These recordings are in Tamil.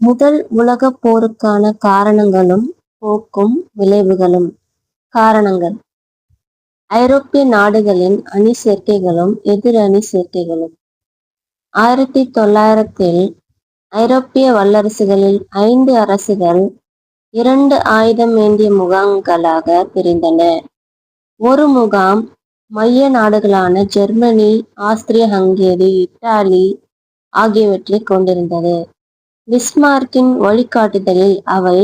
முதல் உலகப் போருக்கான காரணங்களும் போக்கும் விளைவுகளும். காரணங்கள். ஐரோப்பிய நாடுகளின் அணி சேர்க்கைகளும் எதிர் அணி சேர்க்கைகளும். ஆயிரத்தி தொள்ளாயிரத்தில் ஐரோப்பிய வல்லரசுகளில் ஐந்து அரசுகள் இரண்டு ஆயுதம் ஏந்திய முகாம்களாக பிரிந்தன. ஒரு முகாம் மைய நாடுகளான ஜெர்மனி ஆஸ்திரிய ஹங்கேரி இத்தாலி ஆகியவற்றை கொண்டிருந்தது. பிஸ்மார்க்கின் வழிகாட்டுதலில் அவை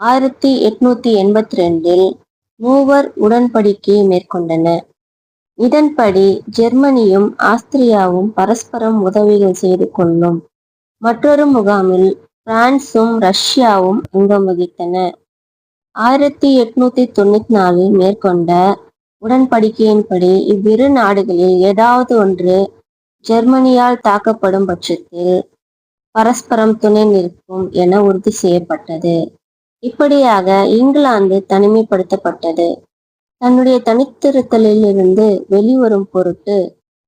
ஆயிரத்தி எட்நூத்தி எண்பத்தி ரெண்டில் மூவர் உடன்படிக்கையை மேற்கொண்டன இதன்படி ஜெர்மனியும் ஆஸ்திரியாவும் பரஸ்பரம் உதவிகள் செய்து கொள்ளும் மற்றொரு முகாமில் பிரான்சும் ரஷ்யாவும் அங்கம் வகித்தன. ஆயிரத்தி எட்நூத்தி தொண்ணூத்தி நாலில் மேற்கொண்ட உடன்படிக்கையின்படி இவ்விரு நாடுகளில் ஏதாவது ஒன்று ஜெர்மனியால் தாக்கப்படும் பட்சத்தில் பரஸ்பரம் துணை நிற்கும் என உறுதி செய்யப்பட்டது. இப்படியாக இங்கிலாந்து தனிமைப்படுத்தப்பட்டது. தன்னுடைய தனித்திருத்தலில் இருந்து வெளிவரும் பொருட்டு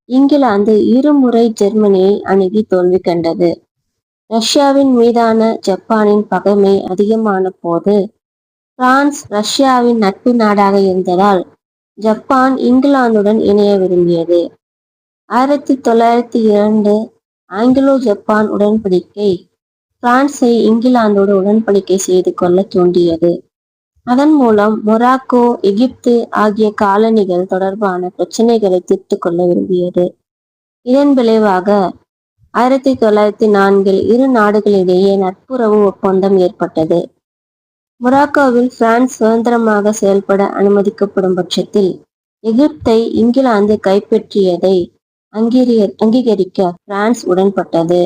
இங்கிலாந்து இருமுறை ஜெர்மனியை அணுகி தோல்வி கண்டது. ரஷ்யாவின் மீதான ஜப்பானின் பகைமை அதிகமான போது பிரான்ஸ் ரஷ்யாவின் நட்பு நாடாக இருந்ததால் ஜப்பான் இங்கிலாந்துடன் இணைய விரும்பியது. ஆயிரத்தி தொள்ளாயிரத்தி இரண்டு ஆங்கிலோ ஜப்பான் உடன்படிக்கை பிரான்சை இங்கிலாந்தோடு உடன்படிக்கை செய்து கொள்ள தூண்டியது. அதன் மூலம் மொராக்கோ எகிப்து ஆகிய காலனிகள் தொடர்பான பிரச்சனைகளை தீர்த்து கொள்ள விரும்பியது. இதன் விளைவாக ஆயிரத்தி தொள்ளாயிரத்தி நான்கில் இரு நாடுகளிடையே நட்புறவு ஒப்பந்தம் ஏற்பட்டது. மொராக்கோவில் பிரான்ஸ் சுதந்திரமாக செயல்பட அனுமதிக்கப்படும் பட்சத்தில் எகிப்தை இங்கிலாந்து கைப்பற்றியதை அங்கீகரி அங்கீகரிக்க பிரான்ஸ் உடன்பட்டது.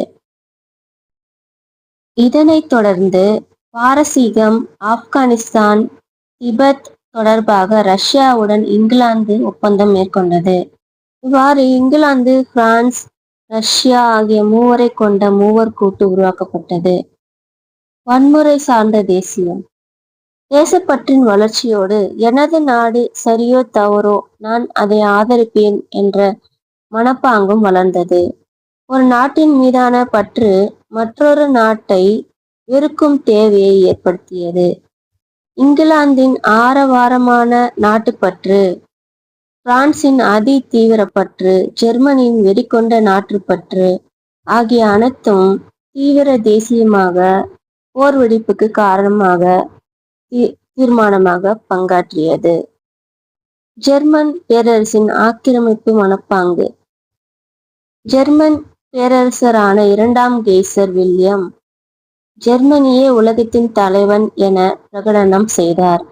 இதனைத் தொடர்ந்து பாரசீகம் ஆப்கானிஸ்தான் திபெத் தொடர்பாக ரஷ்யாவுடன் இங்கிலாந்து ஒப்பந்தம் மேற்கொண்டது. இவ்வாறு இங்கிலாந்து பிரான்ஸ் ரஷ்யா ஆகிய மூவரை கொண்ட மூவர் கூட்டு உருவாக்கப்பட்டது. வன்முறை சார்ந்த தேசியம். தேசப்பற்றின் வளர்ச்சியோடு எனது நாடு சரியோ தவறோ நான் அதை ஆதரிப்பேன் என்ற மனப்பாங்கும் வளர்ந்தது. ஒரு நாட்டின் மீதான பற்று மற்றொரு நாட்டை வெறுக்கும் தேவையை ஏற்படுத்தியது. இங்கிலாந்தின் ஆரவாரமான நாட்டுப்பற்று பிரான்சின் அதி தீவிரப்பற்று ஜெர்மனியின் வெறிக்கொண்ட நாட்டுப்பற்று ஆகிய அனைத்தும் தீவிர தேசியமாக போர் வெடிப்புக்கு காரணமாக தீர்மானமாக பங்காற்றியது. ஜெர்மன் பேரரசின் ஆக்கிரமிப்பு மனப்பாங்கு ஜெர்மன் பேரரசரான இரண்டாம் கேசர் வில்லியம் ஜெர்மனியே உலகத்தின் தலைவன் என பிரகடனம் செய்தார்.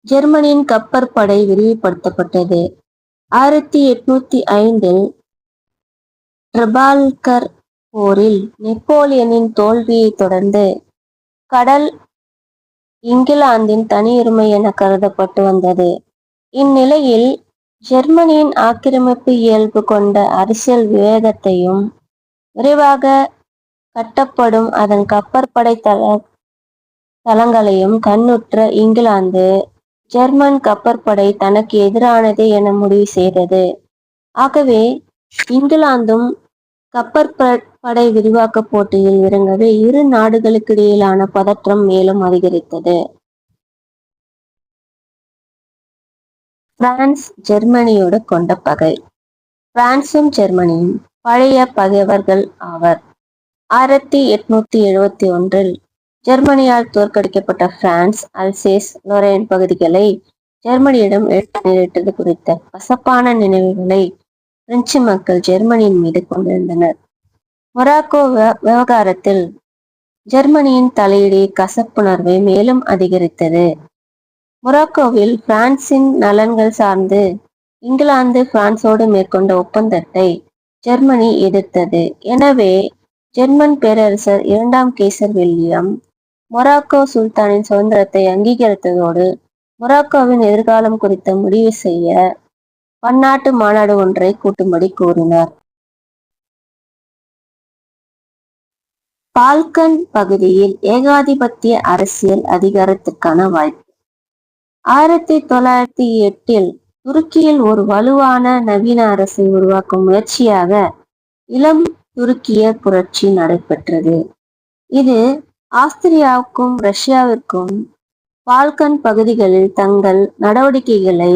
ஜெர்மனியின் கப்பற்படை விரிவுபடுத்தப்பட்டது. ஆயிரத்தி எட்நூத்தி ஐந்தில் ட்ரபால்கர் போரில் நெப்போலியனின் தோல்வியை தொடர்ந்து கடல் இங்கிலாந்தின் தனியுரிமை என கருதப்பட்டு வந்தது. இந்நிலையில் ஜெர்மனியின் ஆக்கிரமிப்பு இயல்பு கொண்ட அரசியல் விவேகத்தையும் விரைவாக கட்டப்படும் அதன் கப்பற்படை தள தளங்களையும் கண்ணுற்ற இங்கிலாந்து ஜெர்மன் கப்பற்படை தனக்கு எதிரானதே என முடிவு செய்தது. ஆகவே இங்கிலாந்தும் கப்பற்படை விரிவாக்க போட்டியில் இறங்கவே இரு நாடுகளுக்கு இடையிலான பதற்றம் மேலும் அதிகரித்தது. பிரான்ஸ் ஜெர்மனியோடு கொண்ட பகை. பிரான்சும் ஜெர்மனியும் பழைய பகைவர்கள் ஆவர். ஆயிரத்தி எட்நூத்தி எழுபத்தி ஒன்றில் ஜெர்மனியால் தோற்கடிக்கப்பட்ட பிரான்ஸ் அல்சேஸ் லொரேன் பகுதிகளை ஜெர்மனியிடம் எடுத்து நேரிட்டது குறித்த கசப்பான நினைவுகளை பிரெஞ்சு மக்கள் ஜெர்மனியின் மீது கொண்டிருந்தனர். மொராக்கோ விவகாரத்தில் ஜெர்மனியின் தலையீடு கசப்புணர்வை மேலும் அதிகரித்தது. மொராக்கோவில் பிரான்சின் நலன்கள் சார்ந்து இங்கிலாந்து பிரான்சோடு மேற்கொண்ட ஒப்பந்தத்தை ஜெர்மனி எதிர்த்தது. எனவே ஜெர்மன் பேரரசர் இரண்டாம் கேசர் வில்லியம் மொராக்கோ சுல்தானின் சுதந்திரத்தை அங்கீகரித்ததோடு மொராக்கோவின் எதிர்காலம் குறித்த முடிவு செய்ய பன்னாட்டு மாநாடு ஒன்றை கூட்டும்படி கூறினார். பால்கன் பகுதியில் ஏகாதிபத்திய அரசியல் அதிகாரத்திற்கான வாய்ப்பு ஆயிரத்தி தொள்ளாயிரத்தி எட்டில் துருக்கியில் ஒரு வலுவான நவீன அரசை உருவாக்கும் முயற்சியாக இளம் துருக்கிய புரட்சி நடைபெற்றது. இது ஆஸ்திரியாவுக்கும் ரஷ்யாவிற்கும் பால்கன் பகுதிகளில் தங்கள் நடவடிக்கைகளை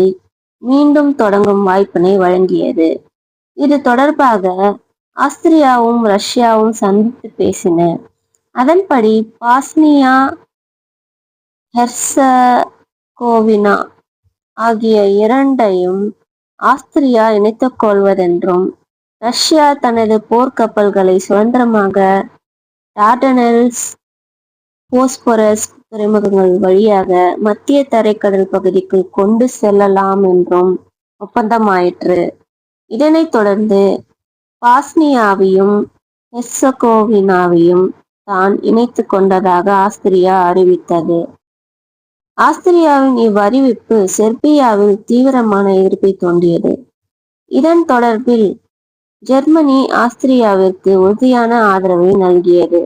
மீண்டும் தொடங்கும் வாய்ப்பினை வழங்கியது. இது தொடர்பாக ஆஸ்திரியாவும் ரஷ்யாவும் சந்தித்து பேசின. அதன்படி பாஸ்னியா கோவினா ஆகிய இரண்டையும் ஆஸ்திரியா இணைத்துக் கொள்வதென்றும் ரஷ்யா தனது போர்க்கப்பல்களை சுதந்திரமாக டார்டனல்ஸ் போஸ்பரஸ் துறைமுகங்கள் வழியாக மத்திய தரைக்கடல் பகுதிக்கு கொண்டு செல்லலாம் என்றும் ஒப்பந்தமாயிற்று. இதனைத் தொடர்ந்து பாஸ்னியாவையும் ஹெர்சகோவினாவையும் தான் இணைத்து கொண்டதாக ஆஸ்திரியா அறிவித்தது. ஆஸ்திரியாவின் இவ்வறிவிப்பு செர்பியாவில் தீவிரமான எதிர்ப்பை தோன்றியது. இதன் தொடர்பில் ஜெர்மனி ஆஸ்திரியாவிற்கு உறுதியான ஆதரவை நல்கியது.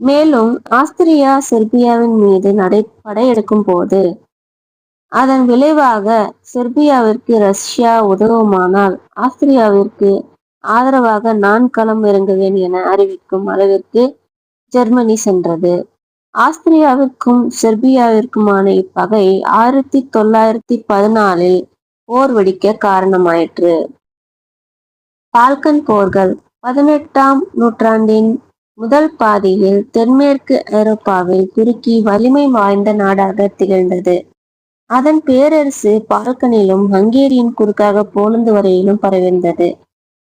மேலும் ஆஸ்திரியா செர்பியாவின் மீது நடை படையெடுக்கும் போது அதன் விளைவாக செர்பியாவிற்கு ரஷ்யா உதவுமானால் ஆஸ்திரியாவிற்கு ஆதரவாக நான் களம் இறங்குவேன் என அறிவிக்கும் அளவிற்கு ஜெர்மனி சென்றது. ஆஸ்திரியாவிற்கும் செர்பியாவிற்குமான இப்பகை ஆயிரத்தி தொள்ளாயிரத்தி பதினாலில் போர் வெடிக்க காரணமாயிற்று. பால்கன் போர்கள் பதினெட்டாம் நூற்றாண்டின் முதல் பாதியில் தென்மேற்கு ஐரோப்பாவில் துருக்கி வலிமை வாய்ந்த நாடாக திகழ்ந்தது. அதன் பேரரசு பால்கனிலும் ஹங்கேரியின் குறுக்காக போலந்து வரையிலும் பரவிருந்தது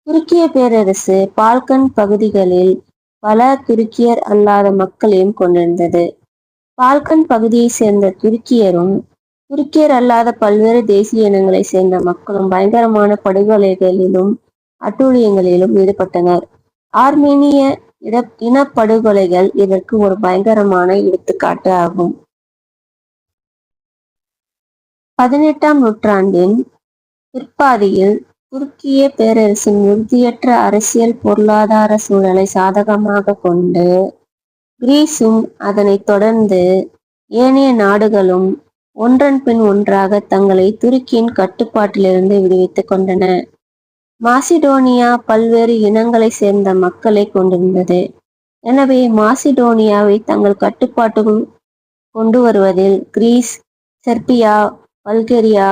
துருக்கிய பேரரசு பால்கன் பகுதிகளில் பல துருக்கியர் அல்லாத மக்களையும் கொண்டிருந்தது. பால்கன் பகுதியை சேர்ந்த துருக்கியரும் துருக்கியர் அல்லாத பல்வேறு தேசிய இனங்களை சேர்ந்த மக்களும் பயங்கரமான படுகொலைகளிலும் அட்டூழியங்களிலும் ஈடுபட்டனர். ஆர்மேனிய இட இனப்படுகொலைகள் இதற்கு ஒரு பயங்கரமான எடுத்துக்காட்டு ஆகும். பதினெட்டாம் நூற்றாண்டின் பிற்பாதியில் துருக்கிய பேரரசின் உறுதியற்ற அரசியல் பொருளாதார சூழலை சாதகமாக கொண்டு கிரீஸும் அதனைத் தொடர்ந்து ஏனைய நாடுகளும் ஒன்றன் பின் ஒன்றாக தங்களை துருக்கியின் கட்டுப்பாட்டிலிருந்து விடுவித்துக் கொண்டன. மாசிடோனியா பல்வேறு இனங்களை சேர்ந்த மக்களை கொண்டிருந்தது. எனவே மாசிடோனியாவை தங்கள் கட்டுப்பாட்டுக்குள் கொண்டு வருவதில் கிரீஸ் செர்பியா பல்கேரியா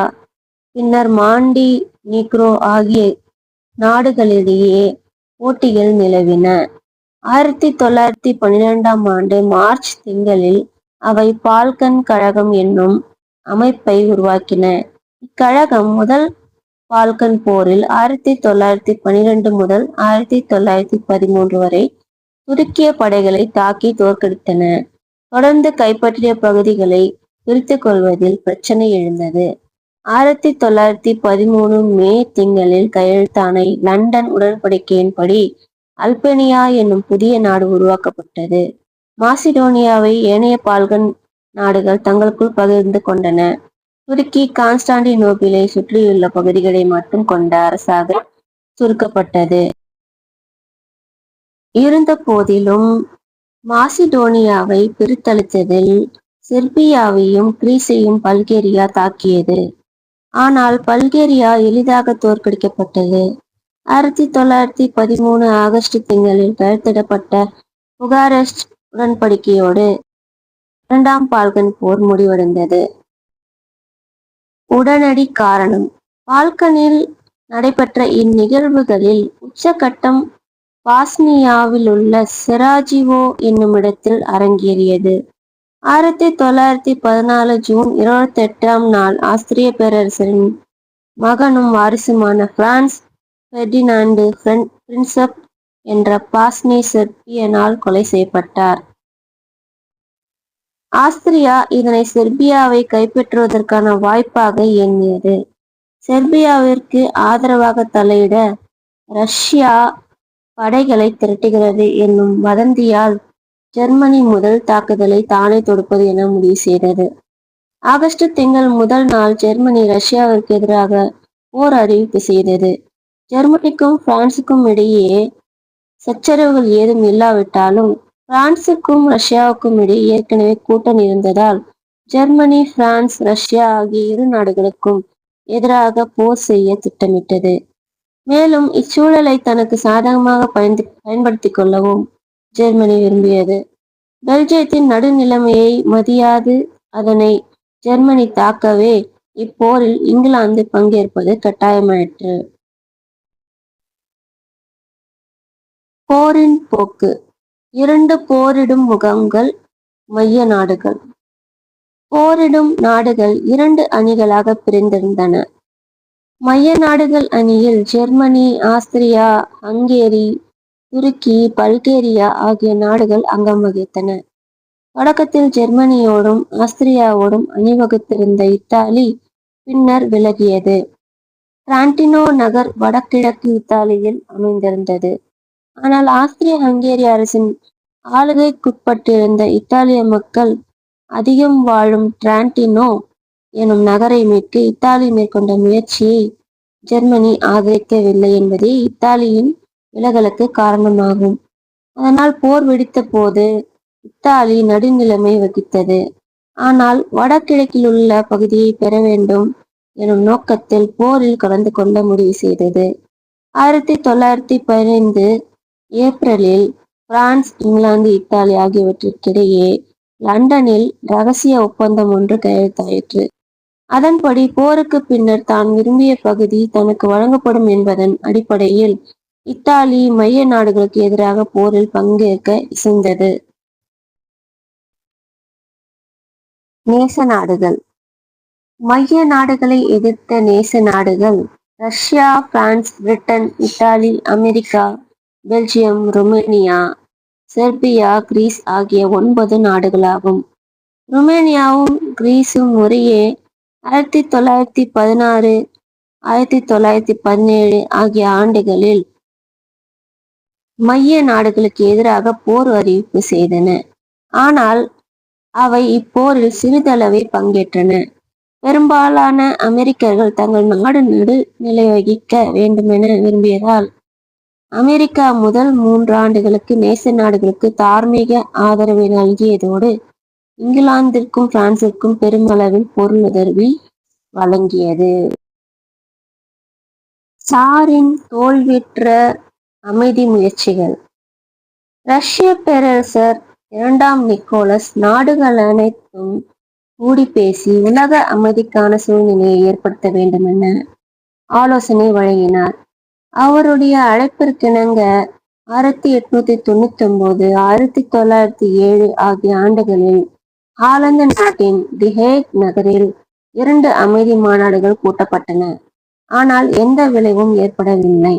பின்னர் மாண்டி நீக்ரோ ஆகிய நாடுகளிடையே போட்டிகள் நிலவின. ஆயிரத்தி தொள்ளாயிரத்தி பன்னிரெண்டாம் ஆண்டு மார்ச் திங்களில் அவை பால்கன் கழகம் என்னும் அமைப்பை உருவாக்கின. இக்கழகம் முதல் பால்கன் போரில் ஆயிரத்தி தொள்ளாயிரத்தி பனிரெண்டு முதல் ஆயிரத்தி தொள்ளாயிரத்தி பதிமூன்று வரை துருக்கிய படைகளை தாக்கி தோற்கடித்தன. தொடர்ந்து கைப்பற்றிய பகுதிகளை பிரித்து கொள்வதில் பிரச்சனை எழுந்தது. ஆயிரத்தி தொள்ளாயிரத்தி பதிமூணு மே திங்களில் கையெழுத்தான லண்டன் உடன்படிக்கையின்படி அல்பேனியா என்னும் புதிய நாடு உருவாக்கப்பட்டது. மாசிடோனியாவை ஏனைய பால்கன் நாடுகள் தங்களுக்குள் பகிர்ந்து கொண்டன. துருக்கி கான்ஸ்டாண்டினோபிலை சுற்றியுள்ள பகுதிகளை மட்டும் கொண்ட அரசாக சுருக்கப்பட்டது. இருந்த போதிலும் மாசிடோனியாவை பிரித்தளித்ததில் செர்பியாவையும் கிரீஸையும் பல்கேரியா தாக்கியது. ஆனால் பல்கேரியா எளிதாக தோற்கடிக்கப்பட்டது. ஆயிரத்தி தொள்ளாயிரத்தி பதிமூணு ஆகஸ்ட் திங்களில் கையெழுத்திடப்பட்ட புகாரெஸ்ட் உடன்படிக்கையோடு இரண்டாம் பால்கன் போர் முடிவடைந்தது. உடனடி காரணம். பால்கனில் நடைபெற்ற இந்நிகழ்வுகளில் உச்சகட்டம் பாஸ்னியாவில் உள்ள செராஜிவோ என்னும் இடத்தில் அரங்கேறியது. ஆயிரத்தி தொள்ளாயிரத்தி பதினாலு ஜூன் இருபத்தி எட்டாம் நாள் ஆஸ்திரிய பேரரசரின் மகனும் வாரிசுமான பிரான்ஸ் பெர்டினாண்டு பிரின்சப் என்ற பாஸ்னி செர்பியனால் கொலை செய்யப்பட்டார். ஆஸ்திரியா இதனை செர்பியாவை கைப்பற்றுவதற்கான வாய்ப்பாக எண்ணியது செர்பியாவிற்கு ஆதரவாக தலையிட ரஷ்யா படைகளை திரட்டுகிறது என்னும் வதந்தியால் ஜெர்மனி முதல் தாக்குதலை தானே தொடுப்பது என முடிவு செய்தது. ஆகஸ்ட் திங்கள் முதல் நாள் ஜெர்மனி ரஷ்யாவிற்கு எதிராக போர் அறிவிப்பு செய்தது. ஜெர்மனிக்கும் பிரான்சுக்கும் இடையே சச்சரவுகள் ஏதும் இல்லாவிட்டாலும் பிரான்சுக்கும் ரஷ்யாவுக்கும் இடையே ஏற்கனவே கூட்டணி இருந்ததால் ஜெர்மனி பிரான்ஸ் ரஷ்யா ஆகிய இரு நாடுகளுக்கும் எதிராக போர் செய்ய திட்டமிட்டது. மேலும் இச்சூழலை தனக்கு சாதகமாக பயந்து பயன்படுத்திக் கொள்ளவும் ஜெர்மனி விரும்பியது. பெல்ஜியத்தின் நடுநிலைமையை மதியாது அதனை ஜெர்மனி தாக்கவே இப்போரில் இங்கிலாந்து பங்கேற்பது கட்டாயமாயிற்று போரின் போக்கு. இரண்டு போரிடும் முகங்கள் மைய நாடுகள். போரிடும் நாடுகள் இரண்டு அணிகளாக பிரிந்திருந்தன. மைய நாடுகள் அணியில் Germany Austria Hungary Turkey Bulgaria ஆகிய நாடுகள் அங்கம் வகித்தன. தொடக்கத்தில் ஜெர்மனியோடும் ஆஸ்திரியாவோடும் அணிவகுத்திருந்த இத்தாலி பின்னர் விலகியது. டிரான்டினோ நகர் வடகிழக்கு இத்தாலியில் அமைந்திருந்தது. ஆனால் ஆஸ்திரிய ஹங்கேரி அரசின் ஆளுகைக்குட்பட்டிருந்த இத்தாலிய மக்கள் அதிகம் வாழும் டிராண்டினோ எனும் நகரை மீட்க இத்தாலி மேற்கொண்ட முயற்சியை ஜெர்மனி ஆதரிக்கவில்லை என்பதே இத்தாலியின் விலகலுக்கு காரணமாகும். அதனால் போர் வெடித்த போது இத்தாலி நடுநிலைமை வகித்தது. ஆனால் வடகிழக்கில் உள்ள பகுதியை பெற வேண்டும் எனும் நோக்கத்தில் போரில் கலந்து கொள்ள முடிவு செய்தது. ஆயிரத்தி தொள்ளாயிரத்தி பதினைந்து ஏப்ரலில் பிரான்ஸ் இங்கிலாந்து இத்தாலி ஆகியவற்றிற்கிடையே லண்டனில் ரகசிய ஒப்பந்தம் ஒன்று கையெழுத்தாயிற்று அதன்படி போருக்கு பின்னர் தான் விரும்பிய பகுதி தனக்கு வழங்கப்படும் என்பதன் அடிப்படையில் இத்தாலி மைய நாடுகளுக்கு எதிராக போரில் பங்கேற்க இசைந்தது. நேச நாடுகள். மைய நாடுகளை எதிர்த்த நேச நாடுகள் Russia France Britain Italy America Belgium Romania Serbia Greece ஆகிய ஒன்பது நாடுகளாகும். ருமேனியாவும் கிரீஸும் முறையே ஆயிரத்தி தொள்ளாயிரத்தி பதினாறு ஆயிரத்தி தொள்ளாயிரத்தி பதினேழு ஆகிய ஆண்டுகளில் மைய நாடுகளுக்கு எதிராக போர் அறிவிப்பு செய்தன. ஆனால் அவை இப்போரில் சிறிதளவே பங்கேற்றன. பெரும்பாலான அமெரிக்கர்கள் தங்கள் நாடு நடு நிலை வகிக்க வேண்டுமென விரும்பியதால் அமெரிக்கா முதல் மூன்று ஆண்டுகளுக்கு நேச நாடுகளுக்கு தார்மீக ஆதரவை நல்கியதோடு இங்கிலாந்திற்கும் பிரான்சிற்கும் பெருமளவில் பொருளுதவி வழங்கியது. சாரின் தோல்வியுற்ற அமைதி முயற்சிகள். ரஷ்ய பேரரசர் இரண்டாம் நிக்கோலஸ் நாடுகள் அனைத்தும் கூடி பேசி உலக அமைதிக்கான சூழ்நிலையை ஏற்படுத்த வேண்டும் என ஆலோசனை வழங்கினார். அவருடைய அழைப்பிற்கிணங்க ஆயிரத்தி எட்நூத்தி தொண்ணூத்தி ஒன்பது ஆயிரத்தி தொள்ளாயிரத்தி ஏழு ஆகிய ஆண்டுகளில் ஆலந்து நாட்டின் திஹேக் நகரில் இரண்டு அமைதி மாநாடுகள் கூட்டப்பட்டன. ஆனால் எந்த விளைவும் ஏற்படவில்லை.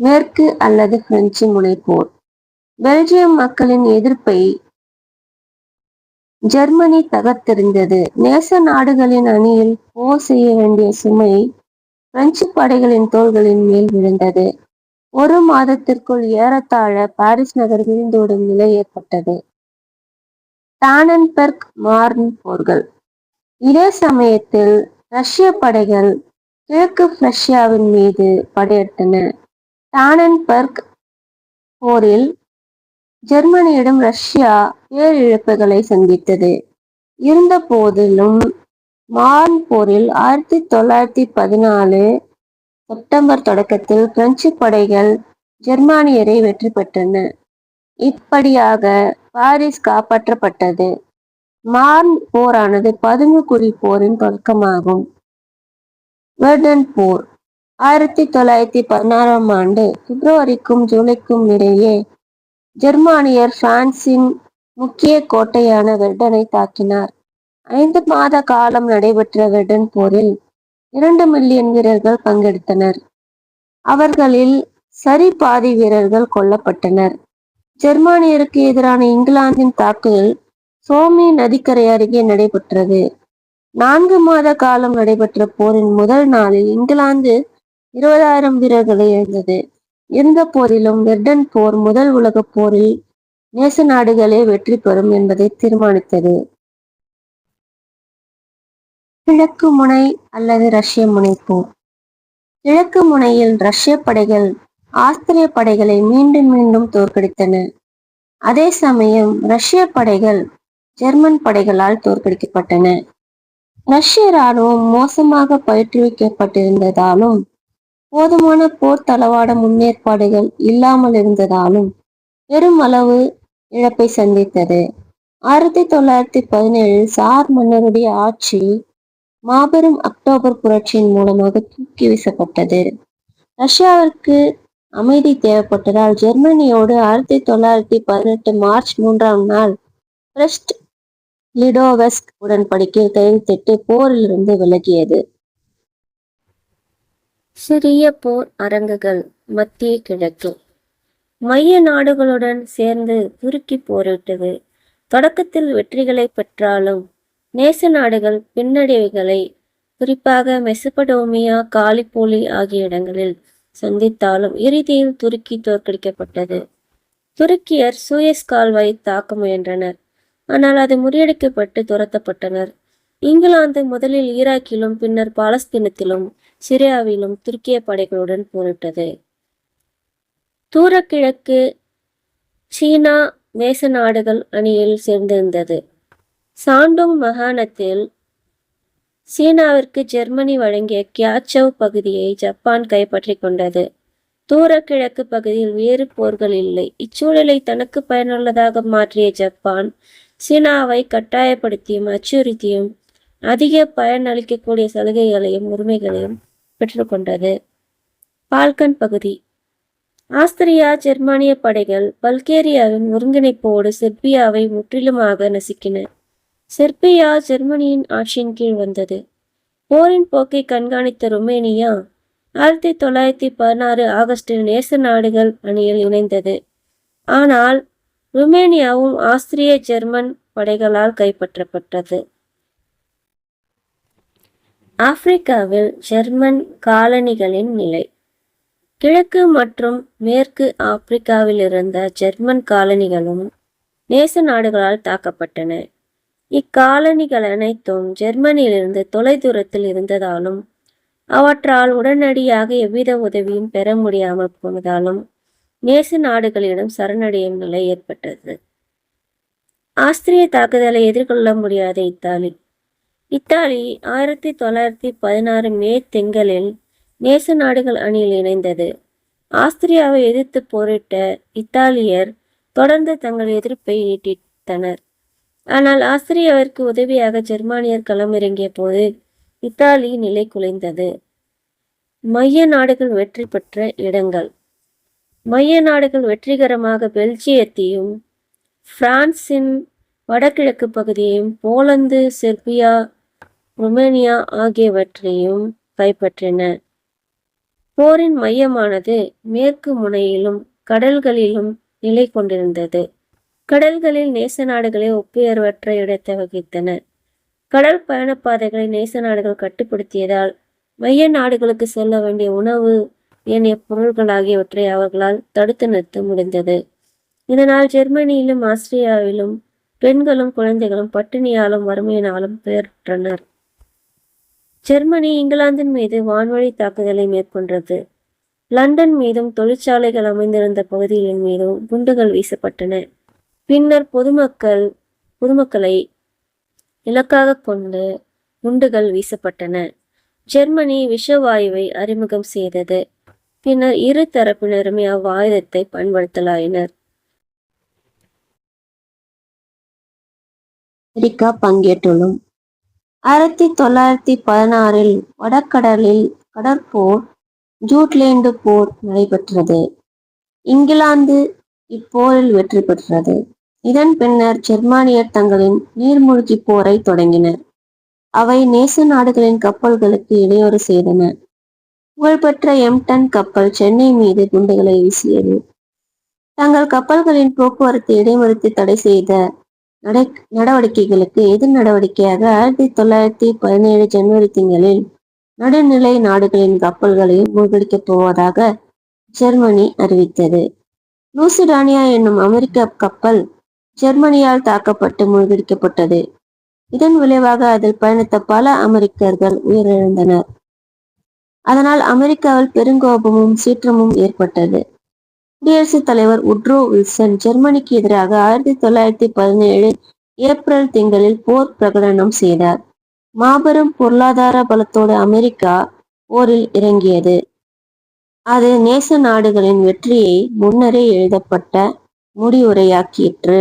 மேற்கு அல்லது பிரெஞ்சு முனைப்போர். பெல்ஜியம் மக்களின் எதிர்ப்பை ஜெர்மனி தகர்த்தெறிந்தது. நேச நாடுகளின் அணியில் போர் செய்ய வேண்டிய சுமை பிரெஞ்சு படைகளின் தோள்களின் மேல் விழுந்தது. ஒரு மாதத்திற்குள் ஏறத்தாழ பாரிஸ் நகர் விழுந்தோடும் நிலை ஏற்பட்டது. டானன்பெர்க் மார்ன் போர்கள். இதே சமயத்தில் ரஷ்ய படைகள் கிழக்கு பிரஷ்யாவின் மீது படையெடுத்தன. டானன்பர்க் போரில் ஜெர்மனியிடம் ரஷ்யா பேரிழப்புகளை சந்தித்தது. இருந்த போதிலும் மார்ன் போரில் ஆயிரத்தி தொள்ளாயிரத்தி பதினாலு செப்டம்பர் தொடக்கத்தில் பிரெஞ்சு படைகள் ஜெர்மானியரை வெற்றி பெற்றன. இப்படியாக பாரிஸ் காப்பாற்றப்பட்டது. மார்ன் போரானது பதுங்குகுழி போரின் தொடக்கமாகும். வெர்டன் போர் ஆயிரத்தி தொள்ளாயிரத்தி பதினாறாம் ஆண்டு பிப்ரவரிக்கும் ஜூலைக்கும் இடையே ஜெர்மானியர் பிரான்சின் முக்கிய கோட்டையான வெர்டனை தாக்கினார். ஐந்து மாத காலம் நடைபெற்ற வெர்டன் போரில் இரண்டு மில்லியன் வீரர்கள் பங்கெடுத்தனர். அவர்களில் சரி பாதி வீரர்கள் கொல்லப்பட்டனர். ஜெர்மானியருக்கு எதிரான இங்கிலாந்தின் தாக்குதல் சோமி நதிக்கரை அருகே நடைபெற்றது. நான்கு மாத காலம் நடைபெற்ற போரின் முதல் நாளில் இங்கிலாந்து இருபதாயிரம் வீரர்களை இழந்தது. இருந்த போதிலும் வெர்டன் போர் முதல் உலகப் போரில் நேச நாடுகளே வெற்றி பெறும் என்பதை தீர்மானித்தது. கிழக்கு முனை அல்லது ரஷ்ய முனை போர் கிழக்கு முனையில் ரஷ்ய படைகள் ஆஸ்திரிய படைகளை மீண்டும் மீண்டும் தோற்கடித்தன. அதே சமயம் ரஷ்ய படைகள் ஜெர்மன் படைகளால் தோற்கடிக்கப்பட்டன. ரஷ்ய இராணுவம் மோசமாக பயிற்றுவிக்கப்பட்டிருந்ததாலும் போதுமான போர் தளவாட முன்னேற்பாடுகள் இல்லாமல் இருந்ததாலும் பெருமளவு இழப்பை சந்தித்தது. ஆயிரத்தி தொள்ளாயிரத்தி பதினேழில் சார் மன்னருடைய ஆட்சி மாபெரும் அக்டோபர் புரட்சியின் மூலமாக தூக்கி வீசப்பட்டது. ரஷ்யாவிற்கு அமைதி தேவைப்பட்டதால் ஜெர்மனியோடு ஆயிரத்தி தொள்ளாயிரத்தி பதினெட்டு மார்ச் மூன்றாம் நாள் பிரஸ்ட் லிடோவெஸ்க் உடன்படிக்கை கையெழுத்திட்டு போரிலிருந்து விலகியது. சிறிய போர் அரங்குகள் மத்திய கிழக்கு. மைய நாடுகளுடன் சேர்ந்து துருக்கி போரிட்டது. தொடக்கத்தில் வெற்றிகளை பெற்றாலும் நேச நாடுகள் பின்னடைவுகளை குறிப்பாக மெசபடோமியா காலிபோலி ஆகிய இடங்களில் சந்தித்தாலும் இறுதியில் துருக்கி தோற்கடிக்கப்பட்டது. துருக்கியர் சூயஸ் கால்வாயை தாக்க முயன்றனர். ஆனால் அது முறியடிக்கப்பட்டு துரத்தப்பட்டனர். இங்கிலாந்து முதலில் ஈராக்கிலும் பின்னர் பாலஸ்தீனத்திலும் சிரியாவிலும் துருக்கிய படைகளுடன் போரிட்டது. தூரக்கிழக்கு சீனா மேச நாடுகள் அணியில் சேர்ந்திருந்தது. சாண்டோங் மாகாணத்தில் சீனாவிற்கு ஜெர்மனி வழங்கிய கியாச்சவ் பகுதியை ஜப்பான் கைப்பற்றிக் கொண்டது. தூர கிழக்கு பகுதியில் வேறு போர்கள் இல்லை. இச்சூழலை தனக்கு பயனுள்ளதாக மாற்றிய ஜப்பான் சீனாவை கட்டாயப்படுத்தியும் அச்சுறுத்தியும் அதிக பயனளிக்கக்கூடிய சலுகைகளையும் உரிமைகளையும் பெற்றுக்கொண்டது பால்கன் பகுதி. ஆஸ்திரியா ஜெர்மானிய படைகள் பல்கேரியாவின் ஒருங்கிணைப்போடு செர்பியாவை முற்றிலுமாக நசுக்கின. செர்பியா ஜெர்மனியின் ஆட்சியின் கீழ் வந்தது. போரின் போக்கை கண்காணித்த ருமேனியா ஆயிரத்தி தொள்ளாயிரத்தி பதினாறு ஆகஸ்டில் நேச நாடுகள் அணியில் இணைந்தது. ஆனால் ருமேனியாவும் ஆஸ்திரிய ஜெர்மன் படைகளால் கைப்பற்றப்பட்டது. ஆப்பிரிக்காவில் ஜெர்மன் காலனிகளின் நிலை. கிழக்கு மற்றும் மேற்கு ஆப்பிரிக்காவில் இருந்த ஜெர்மன் காலனிகளும் நேச நாடுகளால் தாக்கப்பட்டன. இக்காலனிகள் அனைத்தும் ஜெர்மனியிலிருந்து தொலைதூரத்தில் இருந்ததாலும் அவற்றால் உடனடியாக எவ்வித உதவியும் பெற முடியாமல் போனதாலும் நேச நாடுகளிடம் சரணடையும் நிலை ஏற்பட்டது. ஆஸ்திரிய தாக்குதலை எதிர்கொள்ள முடியாத இத்தாலி இத்தாலி ஆயிரத்தி தொள்ளாயிரத்தி பதினாறு மே திங்களில் நேச நாடுகள் அணியில் இணைந்தது. ஆஸ்திரியாவை எதிர்த்து போரிட்ட இத்தாலியர் தொடர்ந்து தங்கள் எதிர்ப்பை நீட்டித்தனர் ஆனால் ஆஸ்திரியாவிற்கு உதவியாக ஜெர்மானியர் களமிறங்கிய போது இத்தாலி நிலை குலைந்தது. மைய நாடுகள் வெற்றி பெற்ற இடங்கள். மைய நாடுகள் வெற்றிகரமாக பெல்ஜியத்தையும் பிரான்சின் வடகிழக்கு பகுதியையும் போலந்து செர்பியா ருமேனியா ஆகியவற்றையும் கைப்பற்றின. போரின் மையமானது மேற்கு முனையிலும் கடல்களிலும் நிலை கொண்டிருந்தது. கடல்களில் நேச நாடுகளை ஒப்புயர்வற்ற இடத்தை வகித்தன. கடல் பயணப்பாதைகளை நேச நாடுகள் கட்டுப்படுத்தியதால் மைய நாடுகளுக்கு செல்ல வேண்டிய உணவு ஏனைய பொருள்கள் ஆகியவற்றை அவர்களால் தடுத்து நிறுத்த முடிந்தது. இதனால் ஜெர்மனியிலும் ஆஸ்திரியாவிலும் பெண்களும் குழந்தைகளும் பட்டினியாலும் வறுமையினாலும் பெயர்ற்றனர். ஜெர்மனி இங்கிலாந்தின் மீது வான்வழி தாக்குதலை மேற்கொண்டது லண்டன் மீதும் தொழிற்சாலைகள் அமைந்திருந்த பகுதிகளின் மீதும் குண்டுகள் வீசப்பட்டன. பின்னர் பொதுமக்கள் பொதுமக்களை இலக்காக கொண்டு குண்டுகள் வீசப்பட்டன. ஜெர்மனி விஷவாயுவை அறிமுகம் செய்தது. பின்னர் இரு தரப்பினருமே அவ்வாயுதத்தை பயன்படுத்தலாயினர். அமெரிக்கா பங்கேற்றுள்ளோம். ஆயிரத்தி தொள்ளாயிரத்தி பதினாறில் வடக்கடலில் கடற்போர் ஜூட்லேண்டு போர் நடைபெற்றது. இங்கிலாந்து இப்போரில் வெற்றி பெற்றது. இதன் பின்னர் ஜெர்மானியர் தங்களின் நீர்மூழ்கி போரை தொடங்கினர். அவை நேச நாடுகளின் கப்பல்களுக்கு இடையூறு செய்தன. புகழ்பெற்ற எம்டன் கப்பல் சென்னை மீது குண்டுகளை வீசியது. தங்கள் கப்பல்களின் போக்குவரத்து இடைமறித்து தடை செய்த நடவடிக்கைகளுக்கு எதிர் நடவடிக்கையாக ஆயிரத்தி தொள்ளாயிரத்தி பதினேழு ஜனவரி திங்களில் நடுநிலை நாடுகளின் கப்பல்களை மூழ்கடிக்கப் போவதாக ஜெர்மனி அறிவித்தது. லூசிடானியா என்னும் அமெரிக்க கப்பல் ஜெர்மனியால் தாக்கப்பட்டு மூழ்கடிக்கப்பட்டது. இதன் விளைவாக அதில் பயணித்த பல அமெரிக்கர்கள் உயிரிழந்தனர். அதனால் அமெரிக்காவில் பெருங்கோபமும் சீற்றமும் ஏற்பட்டது. குடியரசுத் தலைவர் உட்ரோ வில்சன் ஜெர்மனிக்கு எதிராக ஆயிரத்தி தொள்ளாயிரத்தி பதினேழு ஏப்ரல் திங்களில் போர் பிரகடனம் செய்தார். மாபெரும் பொருளாதார பலத்தோடு அமெரிக்கா போரில் இறங்கியது. அது நேச நாடுகளின் வெற்றியை முன்னரே எழுதப்பட்ட முடிவுரையாக்கிற்று.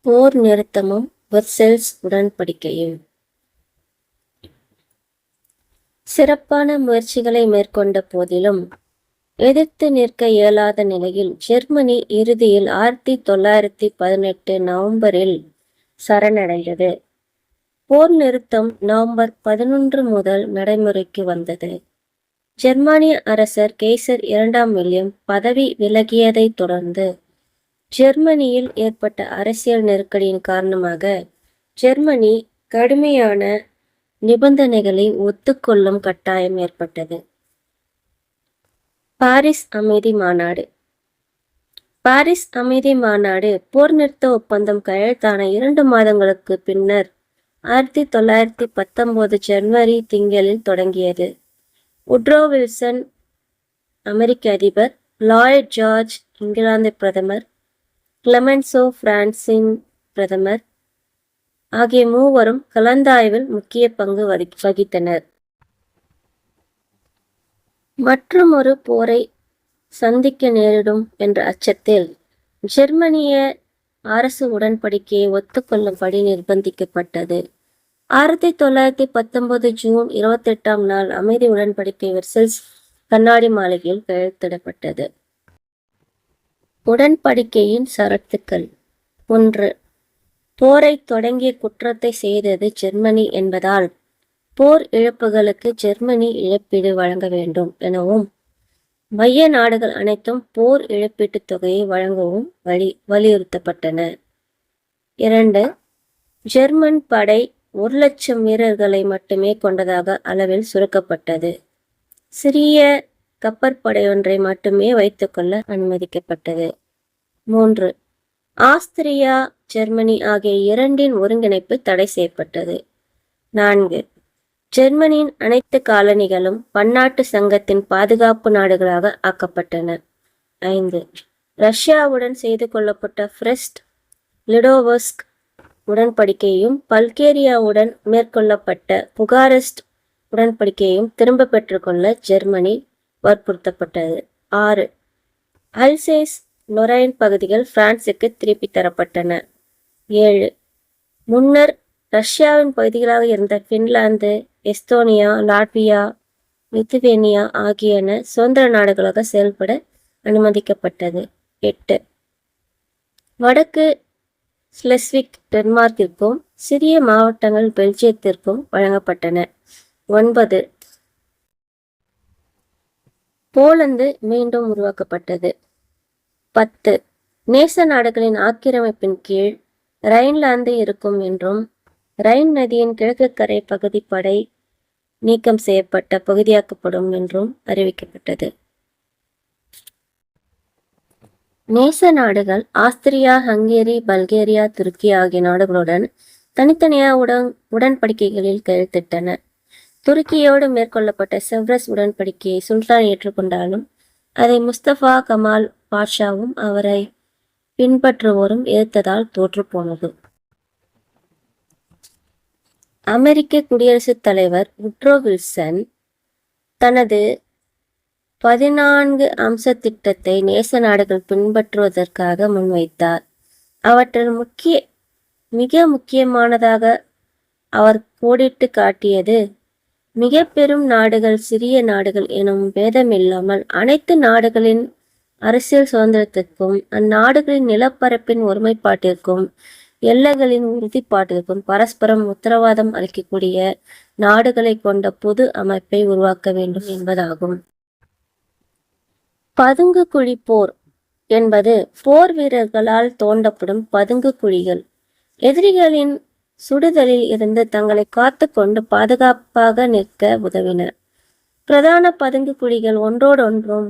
போர் நிறுத்தமும் வெர்செல்ஸ் உடன்படிக்கையும். சிறப்பான முயற்சிகளை மேற்கொண்ட போதிலும் எதிர்த்து நிற்க இயலாத நிலையில் ஜெர்மனி இறுதியில் ஆயிரத்தி தொள்ளாயிரத்தி பதினெட்டு நவம்பரில் சரணடைந்தது. போர் நிறுத்தம் நவம்பர் பதினொன்று முதல் நடைமுறைக்கு வந்தது. ஜெர்மானிய அரசர் கெய்சர் இரண்டாம் வில்லியம் பதவி விலகியதைத் தொடர்ந்து ஜெர்மனியில் ஏற்பட்ட அரசியல் நெருக்கடியின் காரணமாக ஜெர்மனி கடுமையான நிபந்தனைகளை ஒத்துக்கொள்ளும் கட்டாயம் ஏற்பட்டது. பாரிஸ் அமைதி மாநாடு. பாரிஸ் அமைதி மாநாடு போர் நிறுத்த ஒப்பந்தம் கையெழுத்தான இரண்டு மாதங்களுக்கு பின்னர் ஆயிரத்தி தொள்ளாயிரத்தி பத்தொன்பது ஜனவரி திங்களில் தொடங்கியது. உட்ரோ வில்சன் அமெரிக்க அதிபர் லாய்ட் ஜார்ஜ் இங்கிலாந்து பிரதமர் கிளமென்சோ பிரான்சின் பிரதமர் ஆகிய மூவரும் கலந்தாய்வில் முக்கிய பங்கு வகி- வகித்தனர். மற்றுமொரு போரை சந்திக்க நேரிடும் என்ற அச்சத்தில் ஜெர்மனிய அரசு உடன்படிக்கையை ஒத்துக்கொள்ளும்படி நிர்பந்திக்கப்பட்டது. ஆயிரத்தி தொள்ளாயிரத்தி பத்தொன்பது ஜூன் இருபத்தெட்டாம் நாள் அமைதி உடன்படிக்கை வெர்சல்ஸ் கண்ணாடி மாளிகையில் கையெழுத்திடப்பட்டது. உடன்படிக்கையின் சரத்துக்கள். ஒன்று போரை தொடங்கிய குற்றத்தை செய்தது ஜெர்மனி என்பதால் போர் இழப்புகளுக்கு ஜெர்மனி இழப்பீடு வழங்க வேண்டும் எனவும் மைய நாடுகள் அனைத்தும் போர் இழப்பீட்டுத் தொகையை வழங்கவும் வலி வலியுறுத்தப்பட்டன. இரண்டு ஜெர்மன் படை ஒரு லட்சம் வீரர்களை மட்டுமே கொண்டதாக அளவில் சுருக்கப்பட்டது. சிறிய கப்பற்படையொன்றை மட்டுமே வைத்துக்கொள்ள அனுமதிக்கப்பட்டது. மூன்று ஆஸ்திரியா ஜெர்மனி ஆகிய இரண்டின் ஒருங்கிணைப்பு தடை செய்யப்பட்டது. நான்கு ஜெர்மனியின் அனைத்து காலனிகளும் பன்னாட்டு சங்கத்தின் பாதுகாப்பு நாடுகளாக ஆக்கப்பட்டன. ஐந்து. ரஷ்யாவுடன் செய்து கொள்ளப்பட்ட ஃப்ரெஸ்ட் லிடோவஸ்க் உடன்படிக்கையும் பல்கேரியாவுடன் மேற்கொள்ளப்பட்ட புகாரெஸ்ட் உடன்படிக்கையையும் திரும்ப பெற்றுக்கொள்ள ஜெர்மனி வற்புறுத்தப்பட்டது. ஆறு. அல்சேஸ் நொரைன் பகுதிகள் பிரான்சுக்கு திருப்பித் தரப்பட்டன. ஏழு. முன்னர் ரஷ்யாவின் பகுதிகளாக இருந்த பின்லாந்து எஸ்தோனியா லாட்வியா லித்துவேனியா ஆகியன சுதந்திர நாடுகளாக செயல்பட அனுமதிக்கப்பட்டது. எட்டு. வடக்கு ஸ்லெஸ்விக் டென்மார்க்கிற்கும் சிறிய மாவட்டங்கள் பெல்ஜியத்திற்கும் வழங்கப்பட்டன. ஒன்பது. போலந்து மீண்டும் உருவாக்கப்பட்டது. பத்து. நேச நாடுகளின் ஆக்கிரமிப்பின் கீழ் ரைன்லாந்து இருக்கும் என்றும் ரைன் நதியின் கிழக்கு கரை பகுதி படை நீக்கம் செய்யப்பட்ட பகுதியாக்கப்படும் என்றும் அறிவிக்கப்பட்டது. நேச நாடுகள் ஆஸ்திரியா ஹங்கேரி பல்கேரியா துருக்கி ஆகிய நாடுகளுடன் தனித்தனியா உடன் உடன்படிக்கைகளில் கையெழுத்திட்டன. துருக்கியோடு மேற்கொள்ளப்பட்ட செவ்ரஸ் உடன்படிக்கையை சுல்தான் ஏற்றுக்கொண்டாலும் அதை முஸ்தபா கமால் பாட்ஷாவும் அவரை பின்பற்றுவோரும் எதிர்த்ததால் தோற்றுப்போனது. அமெரிக்க குடியரசுத் தலைவர் உட்ரோ வில்சன் தனது பதினான்கு அம்ச திட்டத்தை நேச நாடுகள் பின்பற்றுவதற்காக முன்வைத்தார். அவற்றில் முக்கிய மிக முக்கியமானதாக அவர் கோடிட்டு காட்டியது மிக பெரும் நாடுகள் சிறிய நாடுகள் எனும் பேதமில்லாமல் அனைத்து நாடுகளின் அரசியல் சுதந்திரத்திற்கும் அந்நாடுகளின் நிலப்பரப்பின் ஒருமைப்பாட்டிற்கும் எல்லைகளின் உறுதிப்பாட்டிற்கும் பரஸ்பரம் உத்தரவாதம் அளிக்கக்கூடிய நாடுகளை கொண்ட பொது அமைப்பை உருவாக்க வேண்டும் என்பதாகும். பதுங்கு குழி போர் என்பது போர் வீரர்களால் தோண்டப்படும் பதுங்கு குழிகள். எதிரிகளின் சுடுதலில் இருந்து தங்களை காத்து கொண்டு பாதுகாப்பாக நிற்க உதவின. பிரதான பதுங்கு குழிகள் ஒன்றோடொன்றும்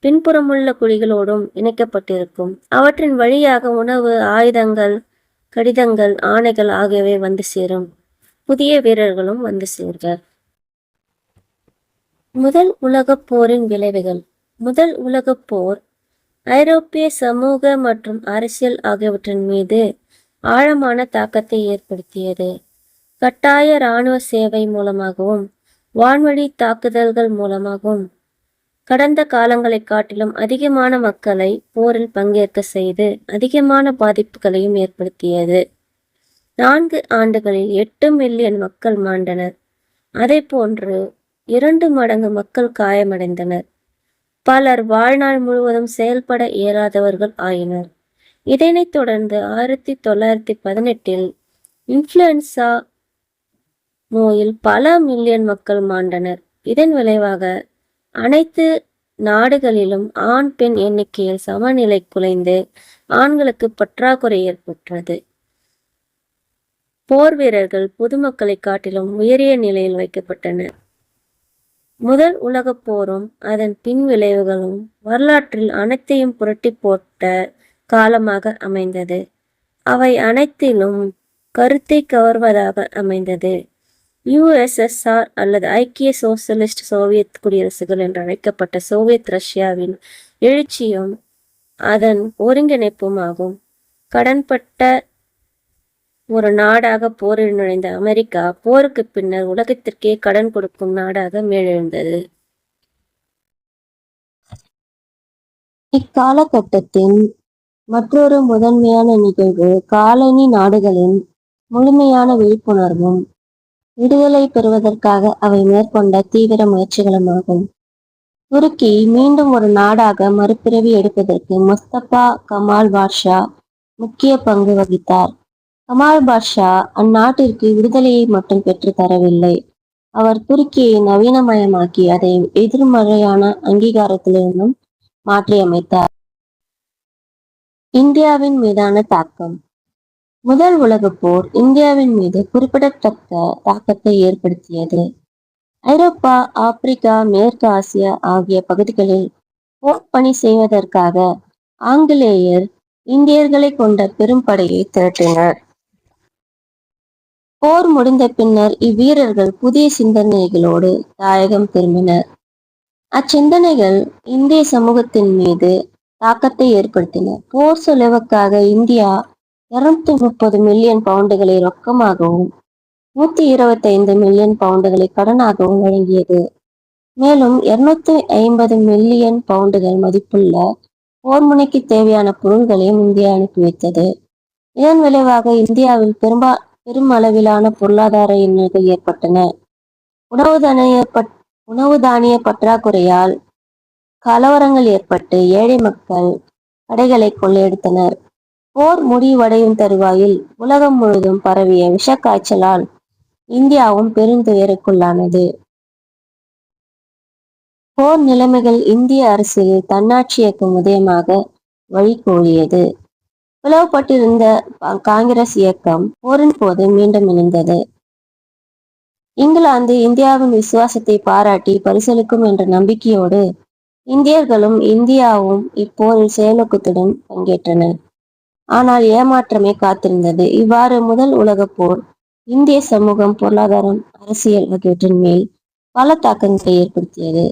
பின்புறமுள்ள குழிகளோடும் இணைக்கப்பட்டிருக்கும். அவற்றின் வழியாக உணவு ஆயுதங்கள் கடிதங்கள் ஆணைகள் ஆகியவை வந்து சேரும். புதிய வீரர்களும் வந்து சேர்வர். முதல் உலகப் போரின் விளைவுகள். முதல் உலகப் போர் ஐரோப்பிய சமூக மற்றும் அரசியல் ஆகியவற்றின் மீது ஆழமான தாக்கத்தை ஏற்படுத்தியது. கட்டாய இராணுவ சேவை மூலமாகவும் வான்வழி தாக்குதல்கள் மூலமாகவும் கடந்த காலங்களைக் காட்டிலும் அதிகமான மக்களை போரில் பங்கேற்க செய்து அதிகமான பாதிப்புகளையும் ஏற்படுத்தியது. நான்கு ஆண்டுகளில் எட்டு மில்லியன் மக்கள் மாண்டனர். அதேபோன்று இரண்டு மடங்கு மக்கள் காயமடைந்தனர். பலர் வாழ்நாள் முழுவதும் செயல்பட இயலாதவர்கள் ஆயினர். இதனைத் தொடர்ந்து ஆயிரத்தி தொள்ளாயிரத்தி பதினெட்டில் இன்ஃப்ளூயன்சா நோயில் பல மில்லியன் மக்கள் மாண்டனர். இதன் விளைவாக அனைத்து நாடுகளிலும் ஆண் பெண் எண்ணிக்கையில் சமநிலை குலைந்து ஆண்களுக்கு பற்றாக்குறை ஏற்பட்டது. போர் வீரர்கள் பொதுமக்களை காட்டிலும் உயரிய நிலையில் வைக்கப்பட்டனர். முதல் உலகப் போரும் அதன் பின் விளைவுகளும் வரலாற்றில் அனைத்தையும் புரட்டி போட்ட காலமாக அமைந்தது. அவை அனைத்திலும் கருத்தை கவர்வதாக அமைந்தது. யுஎஸ்எஸ்ஆர் அல்லது ஐக்கிய சோசலிஸ்ட் சோவியத் குடியரசுகள் என்று அழைக்கப்பட்ட சோவியத் ரஷ்யாவின் எழுச்சியும் அதன் ஒருங்கிணைப்பும் ஆகும் கடன்பட்ட ஒரு நாடாக போரில் நுழைந்த அமெரிக்கா போருக்கு பின்னர் உலகத்திற்கே கடன் கொடுக்கும் நாடாக மேலெழுந்தது. இக்காலகட்டத்தின் மற்றொரு முதன்மையான நிகழ்வு காலனி நாடுகளின் முழுமையான விழிப்புணர்வும் விடுதலை பெறுவதற்காக அவை மேற்கொண்ட தீவிர முயற்சிகளுமாகும். துருக்கி மீண்டும் ஒரு நாடாக மறுபிறவி எடுப்பதற்கு முஸ்தபா கமால் பாட்ஷா முக்கிய பங்கு வகித்தார். கமால் பாட்ஷா அந்நாட்டிற்கு விடுதலையை மட்டும் பெற்று தரவில்லை. அவர் துருக்கியை நவீனமயமாக்கி அதை எதிர்மறையான அங்கீகாரத்திலிருந்தும் மாற்றியமைத்தார். இந்தியாவின் மீதான தாக்கம். முதல் உலகப் போர் இந்தியாவின் மீது குறிப்பிடத்தக்க தாக்கத்தை ஏற்படுத்தியது. ஐரோப்பா ஆப்பிரிக்கா மேற்கு ஆசியா ஆகிய பகுதிகளில் போர் பணி செய்வதற்காக ஆங்கிலேயர் இந்தியர்களை கொண்ட பெரும்படையை திரட்டினர். போர் முடிந்த பின்னர் இவ்வீரர்கள் புதிய சிந்தனைகளோடு தாயகம் திரும்பினர். அச்சிந்தனைகள் இந்திய சமூகத்தின் மீது தாக்கத்தை ஏற்படுத்தின. போர் செலவுக்காக இந்தியா இருநூத்தி முப்பது மில்லியன் பவுண்டுகளை ரொக்கமாகவும் நூத்தி இருபத்தி ஐந்து மில்லியன் பவுண்டுகளை கடனாகவும் வழங்கியது. மேலும் இருநூத்தி ஐம்பது மில்லியன் பவுண்டுகள் மதிப்புள்ள போர்முனைக்கு தேவையான பொருள்களையும் இந்தியா அனுப்பி வைத்தது. இதன் விளைவாக இந்தியாவில் பெரும்பா பெருமளவிலான பொருளாதார இன்னல்கள் ஏற்பட்டன. உணவு தானிய உணவு தானிய பற்றாக்குறையால் கலவரங்கள் ஏற்பட்டு ஏழை மக்கள் கடைகளை கொள்ளையடித்தனர். போர் முடிவடையும் தருவாயில் உலகம் முழுதும் பரவிய விஷக்காய்ச்சலால் இந்தியாவும் பெருந்துயருக்குள்ளானது. போர் நிலைமைகள் இந்திய அரசியலில் தன்னாட்சியக்கும் உதயமாக வழிகோலியது. பிளவுபட்டிருந்த காங்கிரஸ் இயக்கம் போரின் போது மீண்டும் இணைந்தது. இங்கிலாந்து இந்தியாவின் விசுவாசத்தை பாராட்டி பரிசளிக்கும் என்ற நம்பிக்கையோடு இந்தியர்களும் இந்தியாவும் இப்போரில் செயலொக்கத்துடன் பங்கேற்றனர். ஆனால் ஏமாற்றமே காத்திருந்தது. இவ்வாறு முதல் உலக போர் இந்திய சமூகம் பொருளாதாரம் அரசியல் ஆகியவற்றின் மேல் பல தாக்கங்களை ஏற்படுத்தியது.